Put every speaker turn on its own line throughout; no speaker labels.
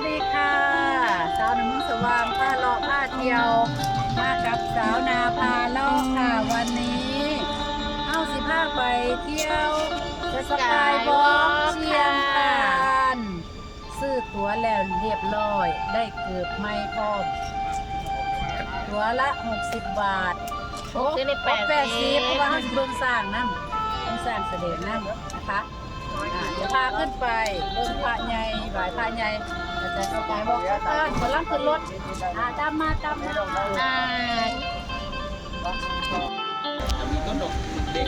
สดีค่ะ สาวหนุ่มเมืองสว่างพาเลาะพาเที่ยว มากับสาวนาพาเลาะค่ะ วันนี้เอาสิพาไปเที่ยวสกายวอล์กเชียงคานซื้อตั๋วแล้วเรียบร้อย ได้เกือบไม่พร้อมตั๋วละ 60 บาท
หกสิบแปด
แปด
สิ
สิ
บบ
เพราะว่าเขาสิเบิ่งสร้างนั่เบิ่งสร้างเสด็จนั่นะคะอ่าเดี๋ยวพาขึ้นไปเบิ่งพระใหญ่บายพระใหญ่ เราจะสกายบอกเออคนล่างขึ้นรถอ่าตามมาตามมา
อ่า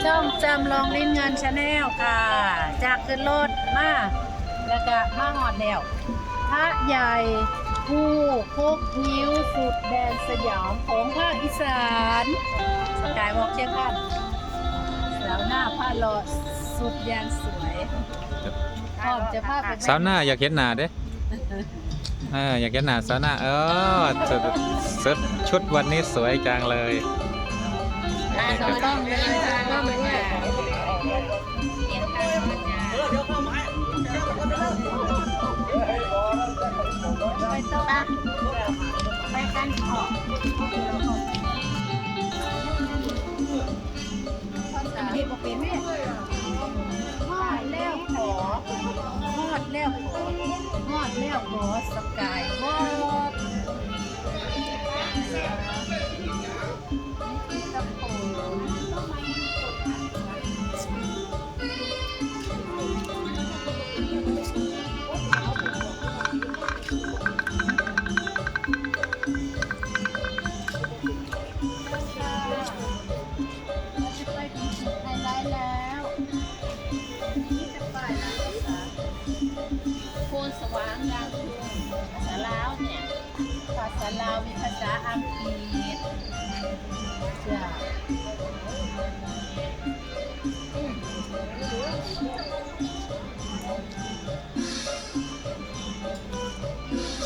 ช่องจำลองลิ้นเงินชาแนลค่ะ จากขึ้นรถมาแล้วก็มาหอดแล้วพระใหญ่ผู้พกนิ้วสุดแดนสยามของภาคอีสานสกายวอล์กเชียงคานสาวหน้าผ้าโลอสุดยางสวยพร้อมจะพาไป
สาวหน้าอยากเห็นหน้าเด้ เอออยากเห็นหนาสาน้าเออชุดชุดวันนี้สวยจังเลย
อ่าถูกต้องเลยต้องเลยไปกันขอ
เห็นบอกเป็นแม่ แล้วขอหอดแล้วขอหอดแล้วขอสกายวอดา
ว
มีภาษาอังกฤษจ้ะ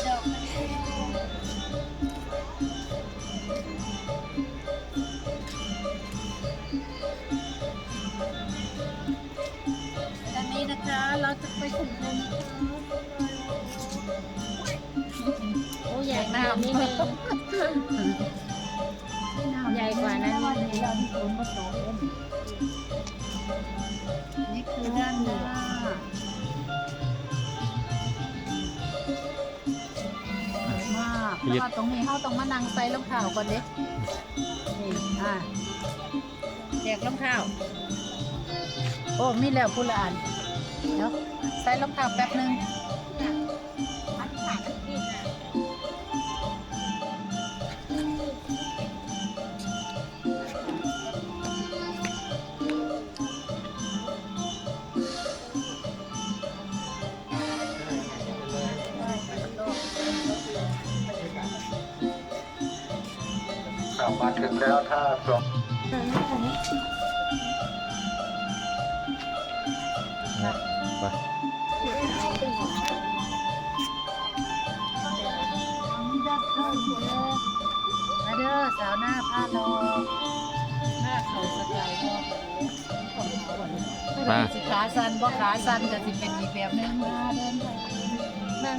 ดอกกระเทียมตอนนี้นะคะเราจะไปถึงแล้ว นะคะ
โอ้ใหญ่กว่านิดนึงใหญ่กว่านั้นนิดนึง
นี่คือด้านหน้าสวยมากแล้วก็ตรงนี้เขาต้องมานั่งใส่รองเท้าก่อนเด็กนี่อะแจกรองเท้าโอ้มีแล้วพูละอันเดี๋ยวใส่รองเท้าแป๊บหนึง
มาถึงแล้วถ้าสอง
ไป
มาเด้อสาวหน้าผ้าโลหน้าเขาสกายบอกของเขาอะลูก
มา
สิขาสั้นบ่ขาสั้นก็สิเป็นอีกแบบหนึงมาเดินไปมา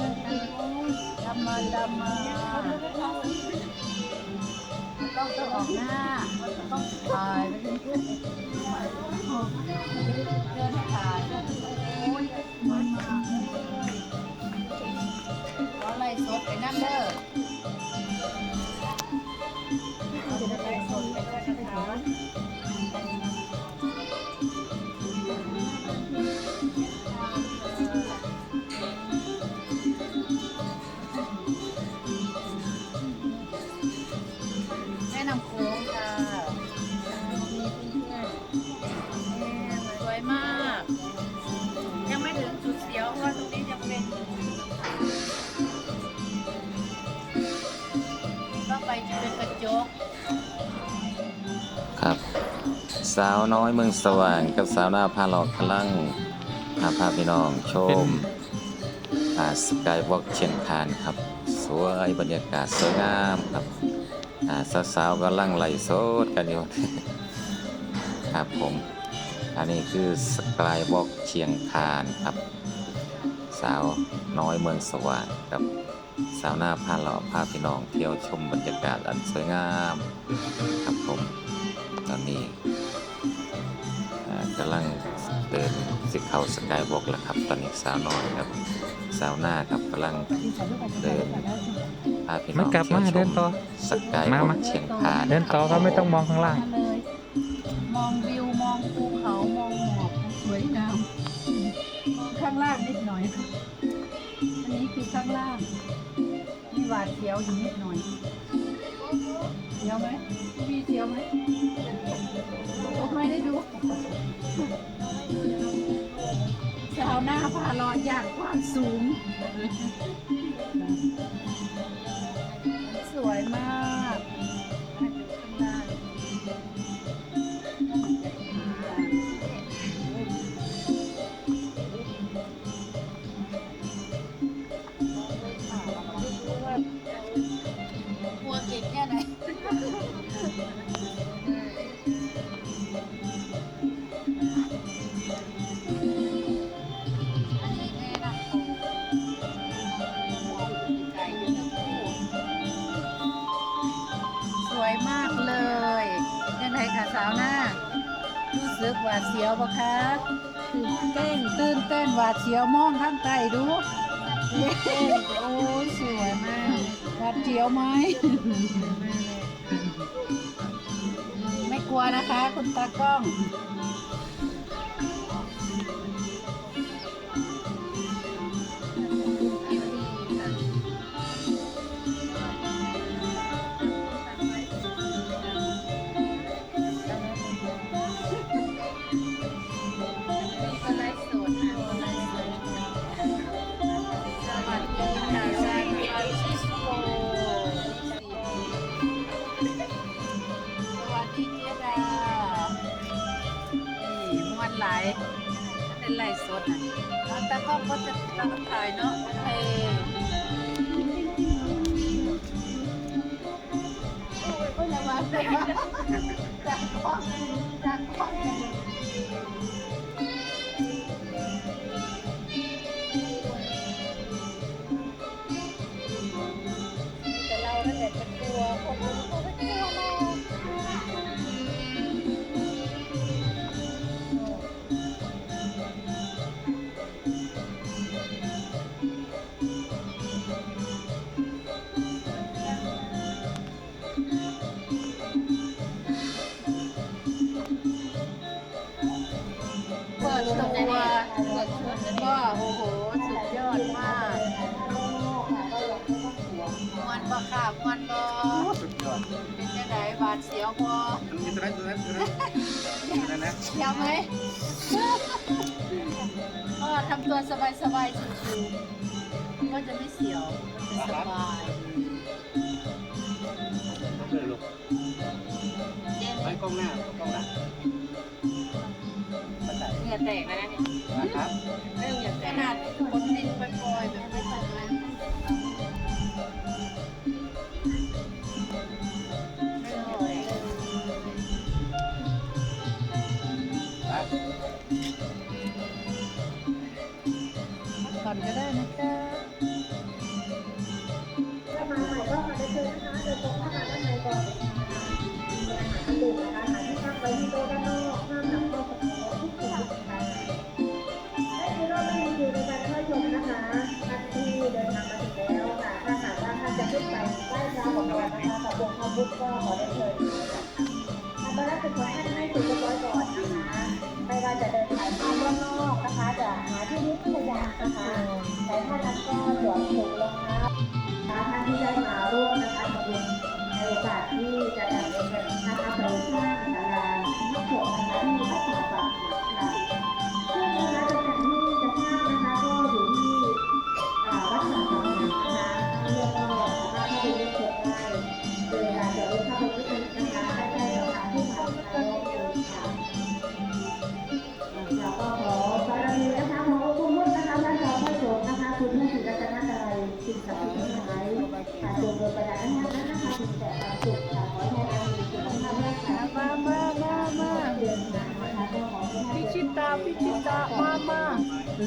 ดำมาดำมา ต้องต้องออกหน้าต้องถ่ายไปเรื่อยๆเดินให้ถ่ายโอ้ยมันมาเอาไล่สดไปนั่นเด้อาวน้
อยเมืองสว่างกับสาวหน้าพาหลอกพลังพาพาพี่น้องชมสกายวอล์กเชียงคานครับ สวยบรรยากาศสวยงามครับสาวๆก็ลังไหลโซดกันอยู่ครับผม อันนี้คือสกายวอล์กเชียงคานครับ สาวน้อยเมืองสว่างครับสาวหน้าผ้าหล่อผ้าพี่น้องเที่ยวชมบรรยากาศอันสวยงาม ครับผม ตอนนี้ กำลังเดินสิเข้าสกายบอล์กแล้วครับ ตอนนี้สาวน้อยครับ สาวหน้าครับกำลังเดินพาพี่น้อง
มันกลับมาเดินต่อ
สกายบอล์กเชียงคาน
เดินต่อ
ครับ
ไม่ต้องมองข้างล่าง
มองวิวมองภูเขามองหมอกสวยงามมองข้างล่างนิดหน่อยอันนี้คือข้างล่างมีหวาดเสียวอยู่นิดหน่อยเสียวไหม มีเดียวไหมไม่ได้ดูชาวหน้าพาลอยอย่างความสูง สวยมาก ดเสียวปะคะตื่นเต้นตื่นเต้นหวาดเสียวมองข้างใต้ดูโอ้สวยมากหวาดเสียวไหมไม่กลัวนะคะ คุณตากล้อง ถ่ยเนาะเอโอ้ยก็ละวังแต่จากควาจากควา
ยา
วไหมก็ทำตัวสบายๆชิวๆก็จะไม่เสียว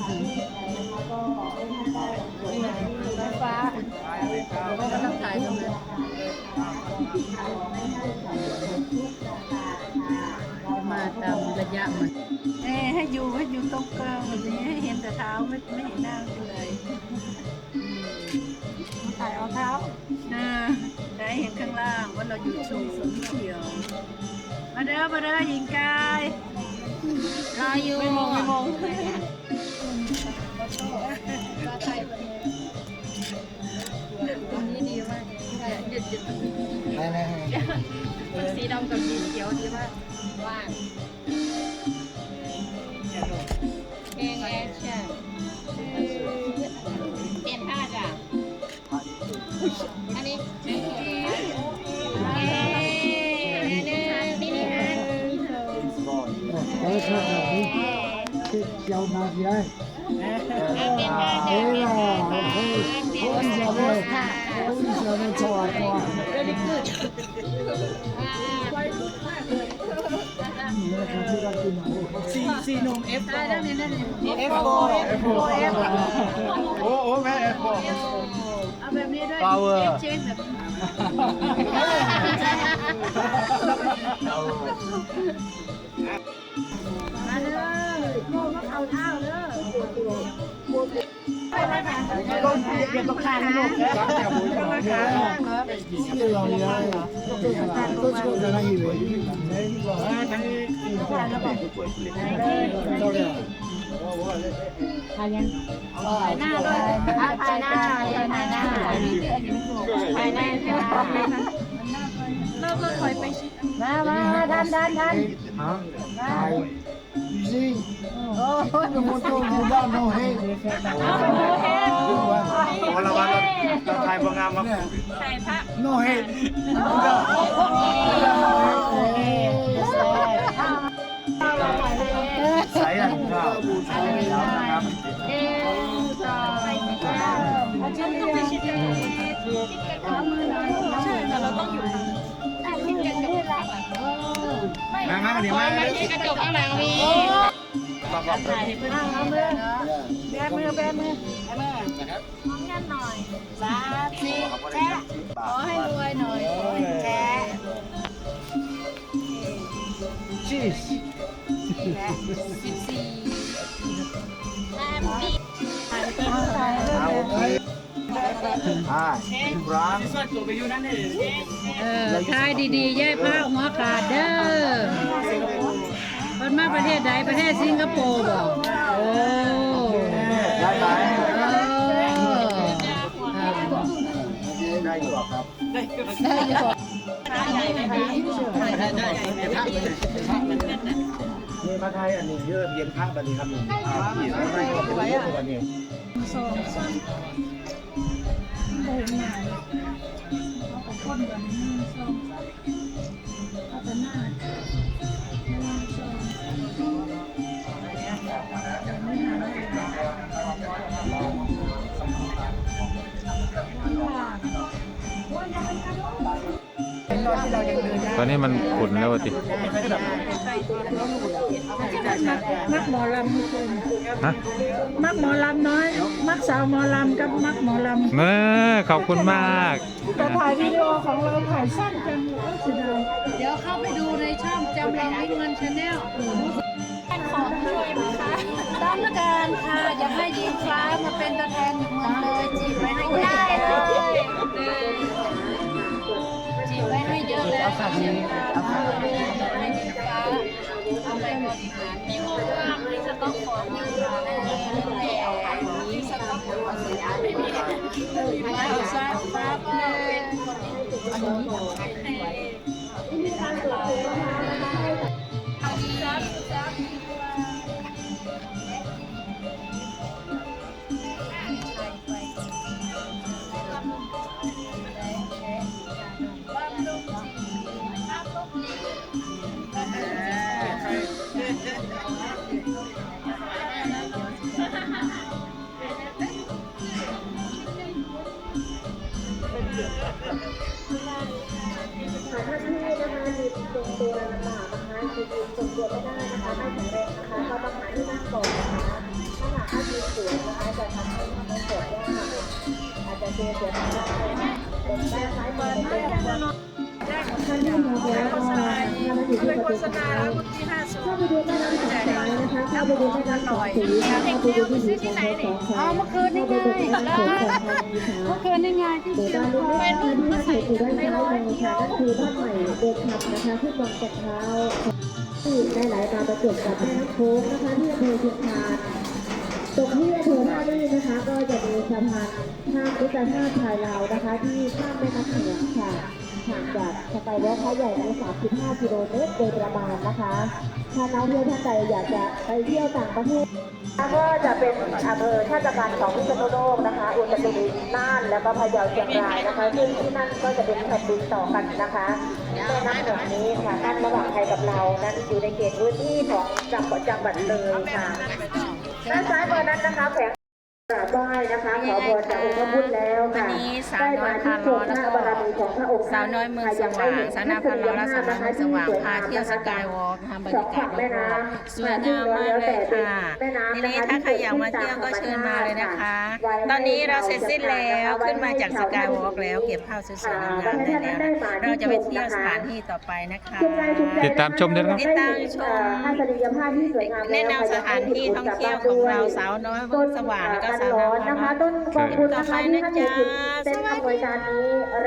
ไฟ้า
เรา
ก็
ต้องถ่ายมาตามระ
ยะมันเอ้ให้อยู่ให้อยู่ตรงกลางแบบนี้ให้เห็นแต่เท้าไม่ไม่เห็นหน้าเลยใส่รองเท้านะได้เห็นข้างล่างว่าเราอยู่ชมสวนเขียว มาเด้อมาเด้อหญิงกาย
รออยู่
ไม่มองไม่มอง
นี้ดีมากหยุดหยุด
ไม่ไม่
มันสีดำกับสีเขียวดีมากว่างเพลงแอคชั่นเปลี่ยนท่าจ้ะอันนี้เอ๊ะเดินนี่นี่ฮะ
เอ อครับนี่เจ้ามาใหญ่
เอาเปลี่ยนท่าจ้ะเปลี่ยนท่าจ้ะเปลี่ยน
คนจะไม่คนจะไม่ชอบก่อนนี่คือที่เรากินหมู
ซีซีนมเอฟ
ได้ได้เนี่ยได้เนี่ย
เอฟโฟเอฟโฟเอฟโอ้โอ้แม่เอฟโฟ
เอาแบบนี้ด้วย
Power
เช็คแบบมาเด้อโม่มาเอาเท้าเด้อ
ต้นเปลี่ยนต้องการให้ลูกแล้วอย่าบุญอย่าบุญ
ที่เราเนี่ยก็ช่วยกันให้เลย
ทั้งนี้
เราเนี่ย
ถ่ายหน้าด้วยถ่ายหน้าถ่ายหน้าถ่ายหน้าถ่ายหน้าจ้ะ
เราถอยไปชิด
มามาดันดันดัน
ฮะไอ้ซีโอ้ยมันต้องดูด้านโน้นให้
พอเราว่าเราถ่ายบางงามมา
โน้นให้
ใส่อันข้าวบูชาแล้วนะครับ
เอ๊ะสองฉันต้องไปชิดกันใช่แต่เราต้องอยู่ทางที่กันกับ
มามาเดี๋ยวมา
ไม่ใช่กระจกข้างหลังมี
มาบอกเลย
แบมือแบมือ
สามสี่แช่
ขอให้รวยหน่อยขอให้แชร์
ชีส
สิบสี่แต้มปี
เอาโอเคอ่าร้าน
เออทายดีๆแย่ผ้าหัวขาดเด้อคนมาประเทศใดประเทศสิงคโปร์บ่โอ้
ได้ไหม
เออ
ได้อยู่ครับ
ได้อยู่
นี่มาไทยอันนี้เยอะเย็นภาพบันนี้ครับอ่าที่ไม่ไม่ก็เป็นเรื่องวัน เนี้
ตอนนี้มันขุ่นแล้วติ
มักหมอลำทุกคน
ฮะ
มักหมอลำน้อย มักสาวหมอลำกับมักหมอลำ
เมื่อขอบคุณมาก
แต่ถ่ายวิดีโอของเราถ่ายสั้นจังเลยเสียดายเดี๋ยวเข้าไปดูในช่องจำลองวิเงินชาแนล
ของช่วยมั้งคะ
ต้องการค่ะ อยากให้ยิงฟ้ามาเป็นตัวแทนอยู่เมืองเลยจี อะแล้วค่ะเชียงรายเอาไปให้ยิงฟ้าเอาไเป็นโฆษ
ณาแล้วเมื่อกี้ห้าสิบเข้าไปดที่ร้านขายนะคะเข้าไปดูที่ร้านขายเข้าไปดูที่ซื้ไหนเนี่ย
อ๋อเมื่คืนนี่ไง
เมื่อ
คืนนี่ไงที่
เชียง
รายเป็
น
รู
ปก็ใส่ถุงไม่ร้อยเคือบ้านใหม่เด็กขับนะคะที่บางกะเท้าได้หลายตาประจวบกับแม่โค้งนะคะที่อำเภเชียงาน ตรงที่อำเภอท่าลี่นะคะ ก็จะมีสะพานข้ามมิตรภาพชายลาวนะคะ ที่ข้ามแม่น้ำเหนือค่ะห่างจากสกายวอล์คเขาใหญ่ใน35 กิโลเมตรโดยประมาณนะคะถ้านักท่องเที่ยวท่านใดอยากจะไปเที่ยวต่างประเทศก็จะเป็นอำเภอชาติการของพิษณุโลกนะคะอุตรดิตถ์น่านแล้วก็พะเยาเชียงรายนะคะ ซึ่งที่นั่นก็จะเป็นแผ่นดินต่อกันนะคะแม่น้ำหนือนี้ค่ะกั้นระหว่างไทยกับเรานั้นอยู่ในเขตพื้นที่ของจังหวัดจังหวัดเลยค่ะ ด้านซ้ายเบอร์นั้นนะคะแผง กราบไหว้นะคะขอพรจากองค์พระพุทธแล้วค่ะ
วันนี้สาวน้อยพาล้อแล้วก็
ได้มาที่ชมพระบารมีของพระองค์
สาวน้อยเมืองสว่างสาวนาพาล้อและสาวน้อยเมืองสว่างพาเที่ยวสกายวอล์กทำบรรยากาศรอบๆสวยงามมากเลยค่ะทีนี้ถ้าใครอยากมาเที่ยวก็เชิญมาเลยนะคะ ตอนนี้เราเสร็จสิ้นแล้วขึ้นมาจากสกายวอล์กแล้วเก็บภาพสวยๆงามๆได้แล้วนะเราจะไปเที่ยวสถานที่ต่อไปนะคะ
ติดตามชมด้วยนะครับ
ติดตามชม
ทัศนียภาพที่สวยงาม
แนะนำสถานที่ท่องเที่ยวของเราสาวน้อยเมืองสว่างและก็สาวน้อยพา
นะคะ ต้นขอบคุณนะคะที่ท่านอยู่จุดเส้นอำนวยการนี้